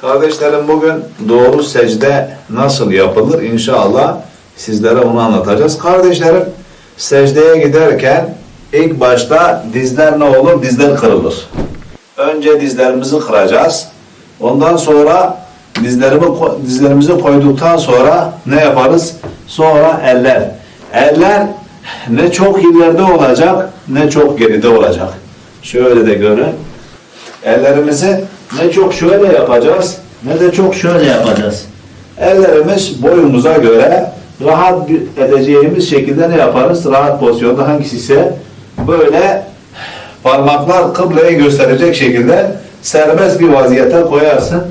Kardeşlerim bugün doğru secde nasıl yapılır inşallah sizlere onu anlatacağız. Kardeşlerim secdeye giderken ilk başta dizler ne olur? Dizler kırılır. Önce dizlerimizi kıracağız. Ondan sonra dizlerimi, dizlerimizi koyduktan sonra ne yaparız? Sonra eller. Eller ne çok ileride olacak ne çok geride olacak. Şöyle de görün. Ellerimizi ne çok şöyle yapacağız ne de çok şöyle yapacağız. Ellerimiz boyumuza göre rahat edeceğimiz şekilde ne yaparız? Rahat pozisyonda hangisi ise böyle parmaklar kıbleye gösterecek şekilde serbest bir vaziyete koyarsın.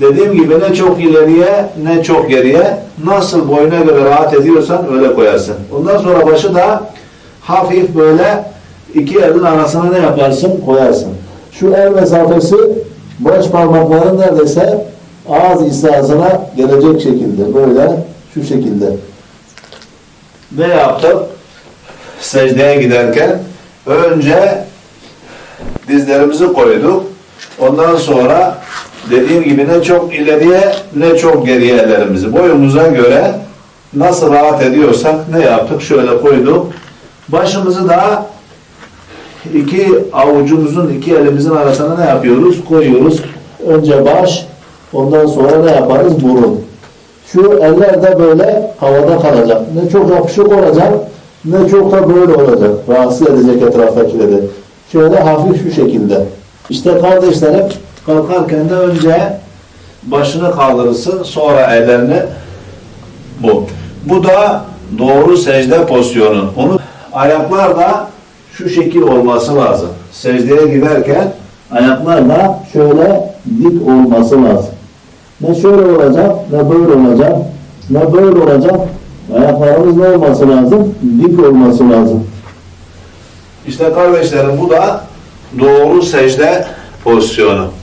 Dediğim gibi ne çok ileriye ne çok geriye nasıl boyuna göre rahat ediyorsan öyle koyarsın. Ondan sonra başı da hafif böyle iki elin arasına ne yaparsın? Koyarsın. Şu el mesafesi baş parmakların neredeyse ağız hizasına gelecek şekilde böyle şu şekilde. Ne yaptık? Secdeye giderken önce dizlerimizi koyduk. Ondan sonra dediğim gibi ne çok ileriye ne çok geriye ellerimizi boyumuza göre nasıl rahat ediyorsak ne yaptık? Şöyle koyduk. Başımızı da iki avucumuzun iki elimizin arasına ne yapıyoruz? Koyuyoruz. Önce baş, ondan sonra ne yaparız? Burun. Şu eller de böyle havada kalacak. Ne çok yapışık olacak, ne çok da böyle olacak. Rahatsız edecek etraftakileri. Şöyle hafif şu şekilde. İşte kardeşlerim kalkarken de önce başını kaldırırsın, sonra ellerini bu. Bu da doğru secde pozisyonu. Onu ayaklar da şu şekil olması lazım. Secdeye giderken ayaklar da şöyle dik olması lazım. Ne şöyle olacak, ne böyle olacak, ne böyle olacak. Ayaklarımız ne olması lazım? Dik olması lazım. İşte kardeşlerim bu da doğru secde pozisyonu.